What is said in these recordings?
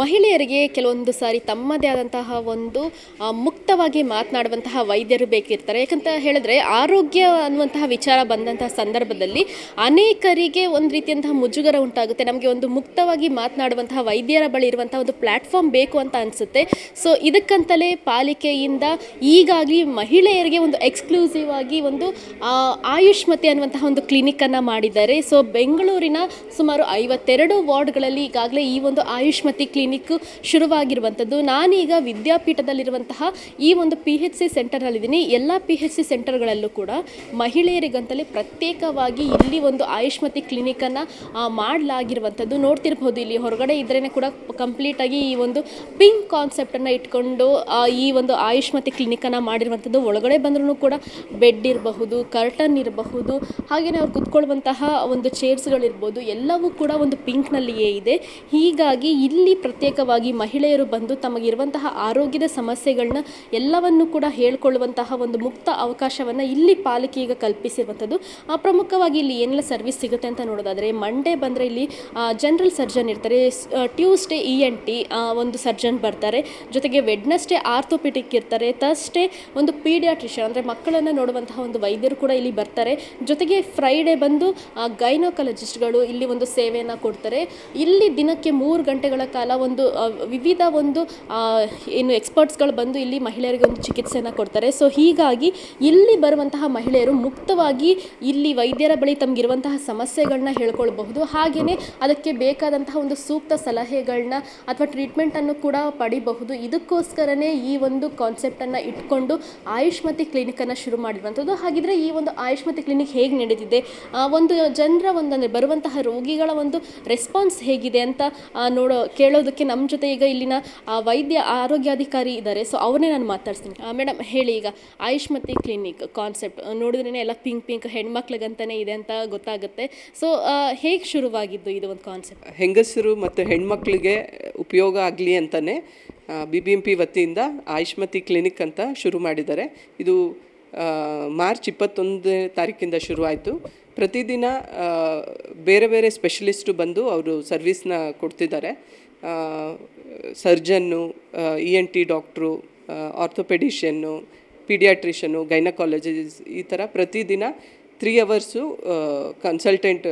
ಮಹಿಳೆಯರಿಗೆ ಕೆಲವೊಂದು ಸಾರಿ ತಮ್ಮದೇ ಆದಂತಹ ಒಂದು ಮುಕ್ತವಾಗಿ ಮಾತನಾಡುವಂತಹ ವೈದ್ಯರು ಬೇಕಿರ್ತಾರೆ. ಯಾಕಂತ ಹೇಳಿದ್ರೆ ಆರೋಗ್ಯ ಅನ್ನುವಂತಹ ವಿಚಾರ ಬಂದಂತಹ ಸಂದರ್ಭದಲ್ಲಿ ಅನೇಕರಿಗೆ ಒಂದು ರೀತಿಯಂತಹ ಮುಜುಗರ ಉಂಟಾಗುತ್ತೆ. ನಮಗೆ ಒಂದು ಮುಕ್ತವಾಗಿ ಮಾತನಾಡುವಂತಹ ವೈದ್ಯರ ಬಳಿ ಇರುವಂತಹ ಒಂದು ಪ್ಲ್ಯಾಟ್ಫಾರ್ಮ್ ಬೇಕು ಅಂತ ಅನಿಸುತ್ತೆ. ಸೊ ಇದಕ್ಕಂತಲೇ ಪಾಲಿಕೆಯಿಂದ ಈಗಾಗಲೇ ಮಹಿಳೆಯರಿಗೆ ಒಂದು ಎಕ್ಸ್ಕ್ಲೂಸಿವ್ ಆಗಿ ಒಂದು ಆಯುಷ್ಮತೆ ಆಯುಷ್ಮತಿ ಅನ್ನುವಂತಹ ಒಂದು ಕ್ಲಿನಿಕ್ಕನ್ನು ಮಾಡಿದ್ದಾರೆ. ಸೊ ಬೆಂಗಳೂರಿನ ಸುಮಾರು ಐವತ್ತೆರಡು ವಾರ್ಡ್ಗಳಲ್ಲಿ ಈಗಾಗಲೇ ಈ ಒಂದು ಆಯುಷ್ಮತಿ ಕ್ಲಿನಿಕ್ ಶುರುವಾಗಿರುವಂಥದ್ದು. ನಾನೀಗ ವಿದ್ಯಾಪೀಠದಲ್ಲಿರುವಂತಹ ಈ ಒಂದು ಪಿ ಹೆಚ್ ಸಿ ಸೆಂಟರ್ನಲ್ಲಿದ್ದೀನಿ ಎಲ್ಲ ಪಿ ಎಚ್ ಸಿ ಸೆಂಟರ್ಗಳಲ್ಲೂ ಕೂಡ ಮಹಿಳೆಯರಿಗಂತಲೇ ಪ್ರತ್ಯೇಕವಾಗಿ ಇಲ್ಲಿ ಒಂದು ಆಯುಷ್ಮತಿ ಕ್ಲಿನಿಕನ್ನು ಮಾಡಲಾಗಿರುವಂಥದ್ದು. ನೋಡ್ತಿರ್ಬೋದು, ಇಲ್ಲಿ ಹೊರಗಡೆ ಇದ್ರೇ ಕೂಡ ಕಂಪ್ಲೀಟಾಗಿ ಈ ಒಂದು ಪಿಂಕ್ ಕಾನ್ಸೆಪ್ಟನ್ನು ಇಟ್ಕೊಂಡು ಈ ಒಂದು ಆಯುಷ್ಮತಿ ಕ್ಲಿನಿಕನ್ನು ಮಾಡಿರುವಂಥದ್ದು. ಒಳಗಡೆ ಬಂದ್ರೂ ಕೂಡ ಬೆಡ್ ಇರಬಹುದು ಕರ್ಟನ್ ಇರಬಹುದು ಹಾಗೆಯೇ ಅವ್ರು ಕುತ್ಕೊಳ್ಳುವಂತಹ ಒಂದು ಚೇರ್ಸ್ಗಳಿರ್ಬೋದು ಎಲ್ಲವೂ ಕೂಡ ಒಂದು ಪಿಂಕ್ನಲ್ಲಿಯೇ ಇದೆ. ಹೀಗಾಗಿ ಇಲ್ಲಿ ಪ್ರತ್ಯೇಕವಾಗಿ ಮಹಿಳೆಯರು ಬಂದು ತಮಗಿರುವಂತಹ ಆರೋಗ್ಯದ ಸಮಸ್ಯೆಗಳನ್ನ ಎಲ್ಲವನ್ನು ಕೂಡ ಹೇಳ್ಕೊಳ್ಳುವಂತಹ ಒಂದು ಮುಕ್ತ ಅವಕಾಶವನ್ನು ಇಲ್ಲಿ ಪಾಲಿಕೆ ಈಗ ಕಲ್ಪಿಸಿರುವಂಥದ್ದು. ಪ್ರಮುಖವಾಗಿ ಇಲ್ಲಿ ಏನೆಲ್ಲ ಸರ್ವಿಸ್ ಸಿಗುತ್ತೆ ಅಂತ ನೋಡೋದಾದರೆ ಮಂಡೇ ಬಂದರೆ ಇಲ್ಲಿ ಜನರಲ್ ಸರ್ಜನ್ ಇರ್ತಾರೆ. ಟ್ಯೂಸ್ಡೇ ಇ ಎನ್ ಟಿ ಒಂದು ಸರ್ಜನ್ ಬರ್ತಾರೆ. ಜೊತೆಗೆ ವೆಡ್ನಸ್ಡೇ ಆರ್ಥೋಪಿಟಿಕ್ ಇರ್ತಾರೆ. ಥರ್ಸ್ಡೇ ಒಂದು ಪೀಡಿಯಾಟ್ರಿಷಿಯನ್ ಅಂದರೆ ಮಕ್ಕಳನ್ನು ನೋಡುವಂತಹ ಒಂದು ವೈದ್ಯರು ಕೂಡ ಇಲ್ಲಿ ಬರ್ತಾರೆ. ಜೊತೆಗೆ ಫ್ರೈಡೇ ಬಂದು ಗೈನೋಕಾಲಜಿಸ್ಟ್ಗಳು ಇಲ್ಲಿ ಒಂದು ಸೇವೆಯನ್ನು ಕೊಡ್ತಾರೆ. ಇಲ್ಲಿ ದಿನಕ್ಕೆ ಮೂರು ಗಂಟೆಗಳ ಕಾಲ ಒಂದು ವಿವಿಧ ಒಂದು ಏನು ಎಕ್ಸ್ಪರ್ಟ್ಸ್ಗಳು ಬಂದು ಇಲ್ಲಿ ಮಹಿಳೆಯರಿಗೆ ಒಂದು ಚಿಕಿತ್ಸೆಯನ್ನು ಕೊಡ್ತಾರೆ. ಸೊ ಹೀಗಾಗಿ ಇಲ್ಲಿ ಬರುವಂತಹ ಮಹಿಳೆಯರು ಮುಕ್ತವಾಗಿ ಇಲ್ಲಿ ವೈದ್ಯರ ಬಳಿ ತಮಗಿರುವಂತಹ ಸಮಸ್ಯೆಗಳನ್ನ ಹೇಳ್ಕೊಳ್ಬಹುದು. ಹಾಗೆಯೇ ಅದಕ್ಕೆ ಬೇಕಾದಂತಹ ಒಂದು ಸೂಕ್ತ ಸಲಹೆಗಳನ್ನ ಅಥವಾ ಟ್ರೀಟ್ಮೆಂಟನ್ನು ಕೂಡ ಪಡಿಬಹುದು. ಇದಕ್ಕೋಸ್ಕರನೇ ಈ ಒಂದು ಕಾನ್ಸೆಪ್ಟನ್ನು ಇಟ್ಕೊಂಡು ಆಯುಷ್ಮತಿ ಕ್ಲಿನಿಕನ್ನು ಶುರು ಮಾಡಿರುವಂಥದ್ದು. ಹಾಗಿದ್ರೆ ಈ ಒಂದು ಆಯುಷ್ಮತಿ ಕ್ಲಿನಿಕ್ ಹೇಗೆ ನಡೆದಿದೆ ಒಂದು ಜನರ ಒಂದಂದರೆ ಬರುವಂತಹ ರೋಗಿಗಳ ಒಂದು ರೆಸ್ಪಾನ್ಸ್ ಹೇಗಿದೆ ಅಂತ ನೋಡೋ ನೋಡೋ ಕೇಳೋದಕ್ಕೆ ನಮ್ಮ ಜೊತೆ ಈಗ ಇಲ್ಲಿನ ವೈದ್ಯ ಆರೋಗ್ಯಾಧಿಕಾರಿ ಇದ್ದಾರೆ. ಸೊ ಅವರೇ ನಾನು ಮಾತಾಡ್ತೀನಿ ಮೇಡಮ್, ಹೇಳಿ ಈಗ. ಆಯುಷ್ಮತಿ ಕ್ಲಿನಿಕ್ ಕಾನ್ಸೆಪ್ಟ್ ನೋಡಿದ್ರೇ ಎಲ್ಲ ಪಿಂಕ್ ಪಿಂಕ್ ಹೆಣ್ಮಕ್ಳಿಗಂತಾನೆ ಇದೆ ಅಂತ ಗೊತ್ತಾಗುತ್ತೆ. ಸೊ ಹೇಗೆ ಶುರುವಾಗಿದ್ದು ಇದು ಒಂದು ಕಾನ್ಸೆಪ್ಟ್ ಹೆಂಗಸರು ಮತ್ತು ಹೆಣ್ಮಕ್ಳಿಗೆ ಉಪಯೋಗ ಆಗಲಿ ಅಂತಲೇ ಬಿ ಬಿ ಎಂ ಪಿ ವತಿಯಿಂದ ಆಯುಷ್ಮತಿ ಕ್ಲಿನಿಕ್ ಅಂತ ಶುರು ಮಾಡಿದ್ದಾರೆ. ಇದು ಮಾರ್ಚ್ ಇಪ್ಪತ್ತೊಂದು ತಾರೀಕಿಂದ ಶುರುವಾಯಿತು. ಪ್ರತಿದಿನ ಬೇರೆ ಬೇರೆ ಸ್ಪೆಷಲಿಸ್ಟು ಬಂದು ಅವರು ಸರ್ವಿಸ್ನ ಕೊಡ್ತಿದ್ದಾರೆ. Surgeon E N T doctor orthopedician pediatrician gynecologist ಈ ಥರ ಪ್ರತಿದಿನ ತ್ರೀ ಅವರ್ಸು ಕನ್ಸಲ್ಟೆಂಟ್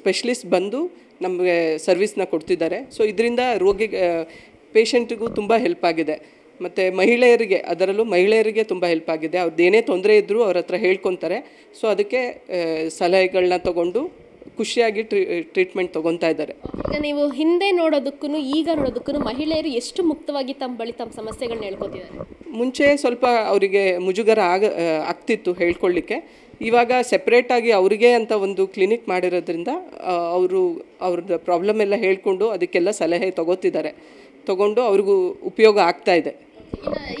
ಸ್ಪೆಷಲಿಸ್ಟ್ ಬಂದು ನಮಗೆ ಸರ್ವಿಸ್ನ ಕೊಡ್ತಿದ್ದಾರೆ. ಸೊ ಇದರಿಂದ ರೋಗಿ ಪೇಷಂಟಿಗೂ ತುಂಬ ಹೆಲ್ಪ್ ಆಗಿದೆ. ಮತ್ತು ಮಹಿಳೆಯರಿಗೆ, ಅದರಲ್ಲೂ ಮಹಿಳೆಯರಿಗೆ ತುಂಬ ಹೆಲ್ಪ್ ಆಗಿದೆ. ಅವ್ರದ್ದು ಏನೇ ತೊಂದರೆ ಇದ್ದರೂ ಅವ್ರ ಹತ್ರ ಹೇಳ್ಕೊತಾರೆ. ಸೊ ಅದಕ್ಕೆ ಸಲಹೆಗಳನ್ನ ತಗೊಂಡು ಖುಷಿಯಾಗಿ ಟ್ರೀ ಟ್ರೀಟ್ಮೆಂಟ್ ತೊಗೊತಾ ಇದ್ದಾರೆ. ಈಗ ನೀವು ಹಿಂದೆ ನೋಡೋದಕ್ಕೂ ಈಗ ನೋಡೋದಕ್ಕೂ ಮಹಿಳೆಯರು ಎಷ್ಟು ಮುಕ್ತವಾಗಿ ತಮ್ಮ ಬಳಿ ತಮ್ಮ ಸಮಸ್ಯೆಗಳನ್ನ ಹೇಳ್ಕೊತಿದ್ದಾರೆ? ಮುಂಚೆ ಸ್ವಲ್ಪ ಅವರಿಗೆ ಮುಜುಗರ ಆಗ ಆಗ್ತಿತ್ತು ಹೇಳ್ಕೊಳ್ಳಿಕ್ಕೆ ಇವಾಗ ಸೆಪ್ರೇಟಾಗಿ ಅವರಿಗೆ ಅಂತ ಒಂದು ಕ್ಲಿನಿಕ್ ಮಾಡಿರೋದ್ರಿಂದ ಅವರು ಅವ್ರದ್ದು ಪ್ರಾಬ್ಲಮ್ ಎಲ್ಲ ಹೇಳ್ಕೊಂಡು ಅದಕ್ಕೆಲ್ಲ ಸಲಹೆ ತೊಗೋತಿದ್ದಾರೆ. ತಗೊಂಡು ಅವ್ರಿಗೂ ಉಪಯೋಗ ಆಗ್ತಾ ಇದೆ.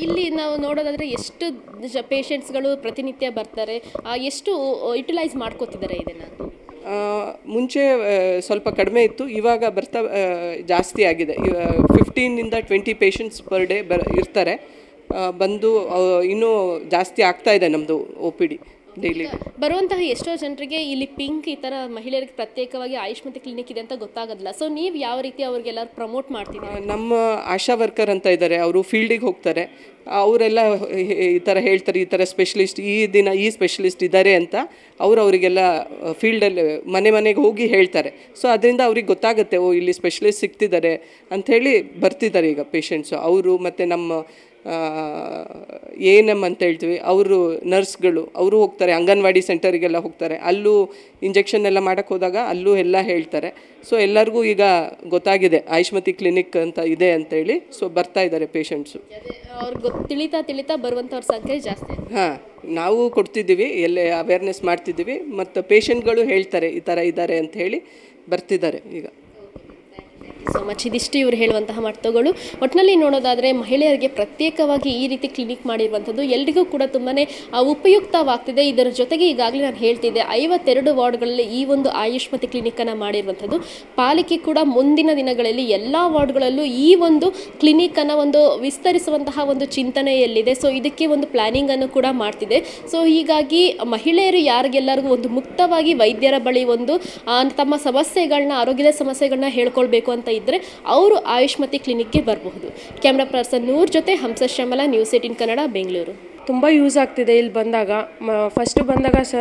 ಇಲ್ಲಿ ನಾವು ನೋಡೋದಾದರೆ ಎಷ್ಟು ಪೇಷಂಟ್ಸ್ಗಳು ಪ್ರತಿನಿತ್ಯ ಬರ್ತಾರೆ ಆ, ಎಷ್ಟು ಯುಟಿಲೈಸ್ ಮಾಡ್ಕೋತಿದ್ದಾರೆ ಇದನ್ನು? ಮುಂಚೆ ಸ್ವಲ್ಪ ಕಡಿಮೆ ಇತ್ತು, ಇವಾಗ ಬರ್ತಾ ಜಾಸ್ತಿ ಆಗಿದೆ. ಫಿಫ್ಟೀನಿಂದ ಟ್ವೆಂಟಿ ಪೇಷಂಟ್ಸ್ ಪರ್ ಡೇ ಬರ್, ಇರ್ತಾರೆ. ಬಂದು ಇನ್ನೂ ಜಾಸ್ತಿ ಆಗ್ತಾ ಇದೆ ನಮ್ಮದು ಒ ಪಿ ಡಿ ಡೈಲಿ ಬರುವಂತಹ ಎಷ್ಟೋ ಜನರಿಗೆ ಇಲ್ಲಿ ಪಿಂಕ್ ಈ ಥರ ಮಹಿಳೆಯರಿಗೆ ಪ್ರತ್ಯೇಕವಾಗಿ ಆಯುಷ್ಮತಿ ಕ್ಲಿನಿಕ್ ಇದೆ ಅಂತ ಗೊತ್ತಾಗೋದಿಲ್ಲ. ಸೊ ನೀವು ಯಾವ ರೀತಿ ಅವ್ರಿಗೆಲ್ಲ ಪ್ರಮೋಟ್ ಮಾಡ್ತೀವಿ ನಮ್ಮ ಆಶಾ ವರ್ಕರ್ ಅಂತ ಇದ್ದಾರೆ. ಅವರು ಫೀಲ್ಡಿಗೆ ಹೋಗ್ತಾರೆ. ಅವರೆಲ್ಲ ಈ ಥರ ಹೇಳ್ತಾರೆ ಈ ಥರ ಸ್ಪೆಷಲಿಸ್ಟ್ ಈ ದಿನ ಈ ಸ್ಪೆಷಲಿಸ್ಟ್ ಇದ್ದಾರೆ ಅಂತ ಅವರು ಅವರಿಗೆಲ್ಲ ಫೀಲ್ಡಲ್ಲಿ ಮನೆ ಮನೆಗೆ ಹೋಗಿ ಹೇಳ್ತಾರೆ. ಸೊ ಅದರಿಂದ ಅವ್ರಿಗೆ ಗೊತ್ತಾಗುತ್ತೆ ಓ ಇಲ್ಲಿ ಸ್ಪೆಷಲಿಸ್ಟ್ ಸಿಗ್ತಿದ್ದಾರೆ ಅಂಥೇಳಿ ಬರ್ತಿದ್ದಾರೆ ಈಗ ಪೇಷಂಟ್ಸು ಅವರು ಮತ್ತು ನಮ್ಮ ಎನ್ ಎಂ ಅಂತ ಹೇಳ್ತೀವಿ ಅವರು ನರ್ಸ್ಗಳು ಅವರು ಹೋಗ್ತಾರೆ ಅಂಗನವಾಡಿ ಸೆಂಟರಿಗೆಲ್ಲ ಹೋಗ್ತಾರೆ. ಅಲ್ಲೂ ಇಂಜೆಕ್ಷನ್ ಎಲ್ಲ ಮಾಡೋಕ್ಕೆ ಹೋದಾಗ ಅಲ್ಲೂ ಎಲ್ಲ ಹೇಳ್ತಾರೆ. ಸೊ ಎಲ್ಲರಿಗೂ ಈಗ ಗೊತ್ತಾಗಿದೆ ಆಯುಷ್ಮತಿ ಕ್ಲಿನಿಕ್ ಅಂತ ಇದೆ ಅಂತೇಳಿ. ಸೊ ಬರ್ತಾ ಇದ್ದಾರೆ ಪೇಷಂಟ್ಸು ಅವ್ರಿಗೆ ಗೊತ್ತು ತಿಳಿತಾ ತಿಳಿತಾ ಬರುವಂಥವ್ರ ಸಂಖ್ಯೆ ಜಾಸ್ತಿ ಹಾಂ ನಾವು ಕೊಡ್ತಿದ್ದೀವಿ ಎಲ್ಲೇ ಅವೇರ್ನೆಸ್ ಮಾಡ್ತಿದ್ದೀವಿ ಮತ್ತು ಪೇಷಂಟ್ಗಳು ಹೇಳ್ತಾರೆ ಈ ಥರ ಇದ್ದಾರೆ ಅಂತ ಹೇಳಿ ಬರ್ತಿದ್ದಾರೆ ಈಗ. ಸೊ ಮಚ್ ಇದಿಷ್ಟು ಇವರು ಹೇಳುವಂತಹ ಮಟ್ಟಗಳು ಒಟ್ಟಿನಲ್ಲಿ ನೋಡೋದಾದರೆ ಮಹಿಳೆಯರಿಗೆ ಪ್ರತ್ಯೇಕವಾಗಿ ಈ ರೀತಿ ಕ್ಲಿನಿಕ್ ಮಾಡಿರುವಂಥದ್ದು ಎಲ್ರಿಗೂ ಕೂಡ ತುಂಬಾ ಉಪಯುಕ್ತವಾಗ್ತಿದೆ. ಇದರ ಜೊತೆಗೆ ಈಗಾಗಲೇ ನಾನು ಹೇಳ್ತಿದ್ದೆ, ಐವತ್ತೆರಡು ವಾರ್ಡ್ಗಳಲ್ಲಿ ಈ ಒಂದು ಆಯುಷ್ಮತಿ ಕ್ಲಿನಿಕ್ಕನ್ನು ಮಾಡಿರುವಂಥದ್ದು. ಪಾಲಿಕೆ ಕೂಡ ಮುಂದಿನ ದಿನಗಳಲ್ಲಿ ಎಲ್ಲ ವಾರ್ಡ್ಗಳಲ್ಲೂ ಈ ಒಂದು ಕ್ಲಿನಿಕ್ಕನ್ನು ಒಂದು ವಿಸ್ತರಿಸುವಂತಹ ಒಂದು ಚಿಂತನೆಯಲ್ಲಿದೆ. ಸೊ ಇದಕ್ಕೆ ಒಂದು ಪ್ಲ್ಯಾನಿಂಗನ್ನು ಕೂಡ ಮಾಡ್ತಿದೆ. ಸೊ ಹೀಗಾಗಿ ಮಹಿಳೆಯರು ಯಾರಿಗೆಲ್ಲರಿಗೂ ಒಂದು ಮುಕ್ತವಾಗಿ ವೈದ್ಯರ ಬಳಿ ಒಂದು ತಮ್ಮ ಸಮಸ್ಯೆಗಳನ್ನ, ಆರೋಗ್ಯದ ಸಮಸ್ಯೆಗಳನ್ನ ಹೇಳ್ಕೊಳ್ಬೇಕು ಅಂತ ಇದ್ದರೆ ಅವರು ಆಯುಷ್ಮತಿ ಕ್ಲಿನಿಕ್ಗೆ ಬರಬಹುದು. ಕ್ಯಾಮ್ರಾ ಪರ್ಸನ್ ನೂರ್ ಜೊತೆ ಹಂಸ ಶ್ಯಾಮಲ, ನ್ಯೂಸ್ ಏಟಿನ್ ಕನ್ನಡ, ಬೆಂಗಳೂರು. ತುಂಬ ಯೂಸ್ ಆಗ್ತಿದೆ ಇಲ್ಲಿ ಬಂದಾಗ. ಮ ಫಸ್ಟ್ ಬಂದಾಗ ಸ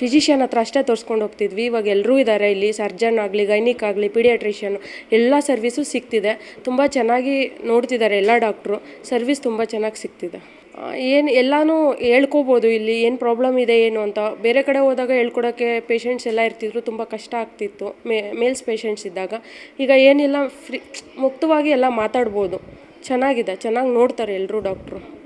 ಫಿಸಿಷಿಯನ್ ಹತ್ರ ಅಷ್ಟೇ ತೋರಿಸ್ಕೊಂಡು ಹೋಗ್ತಿದ್ವಿ. ಇವಾಗ ಎಲ್ಲರೂ ಇದ್ದಾರೆ ಇಲ್ಲಿ ಸರ್ಜನ್ ಆಗಲಿ, ಗೈನಿಕ್ ಆಗಲಿ ಪೀಡಿಯಾಟ್ರಿಷಿಯನ್ ಎಲ್ಲ ಸರ್ವಿಸು ಸಿಗ್ತಿದೆ. ತುಂಬ ಚೆನ್ನಾಗಿ ನೋಡ್ತಿದ್ದಾರೆ ಎಲ್ಲ ಡಾಕ್ಟ್ರು ಸರ್ವಿಸ್ ತುಂಬ ಚೆನ್ನಾಗಿ ಸಿಗ್ತಿದೆ. ಏನು ಎಲ್ಲನೂ ಹೇಳ್ಕೋಬೋದು ಇಲ್ಲಿ, ಏನು ಪ್ರಾಬ್ಲಮ್ ಇದೆ ಏನು ಅಂತ. ಬೇರೆ ಕಡೆ ಹೋದಾಗ ಹೇಳ್ಕೊಡೋಕ್ಕೆ ಪೇಷಂಟ್ಸ್ ಎಲ್ಲ ಇರ್ತಿದ್ರು, ತುಂಬ ಕಷ್ಟ ಆಗ್ತಿತ್ತು ಮೇಲ್ಸ್ ಪೇಷಂಟ್ಸ್ ಇದ್ದಾಗ. ಈಗ ಏನಿಲ್ಲ ಫ್ರೀ ಮುಕ್ತವಾಗಿ ಎಲ್ಲ ಮಾತಾಡ್ಬೋದು. ಚೆನ್ನಾಗಿದೆ, ಚೆನ್ನಾಗಿ ನೋಡ್ತಾರೆ ಎಲ್ಲರೂ ಡಾಕ್ಟ್ರು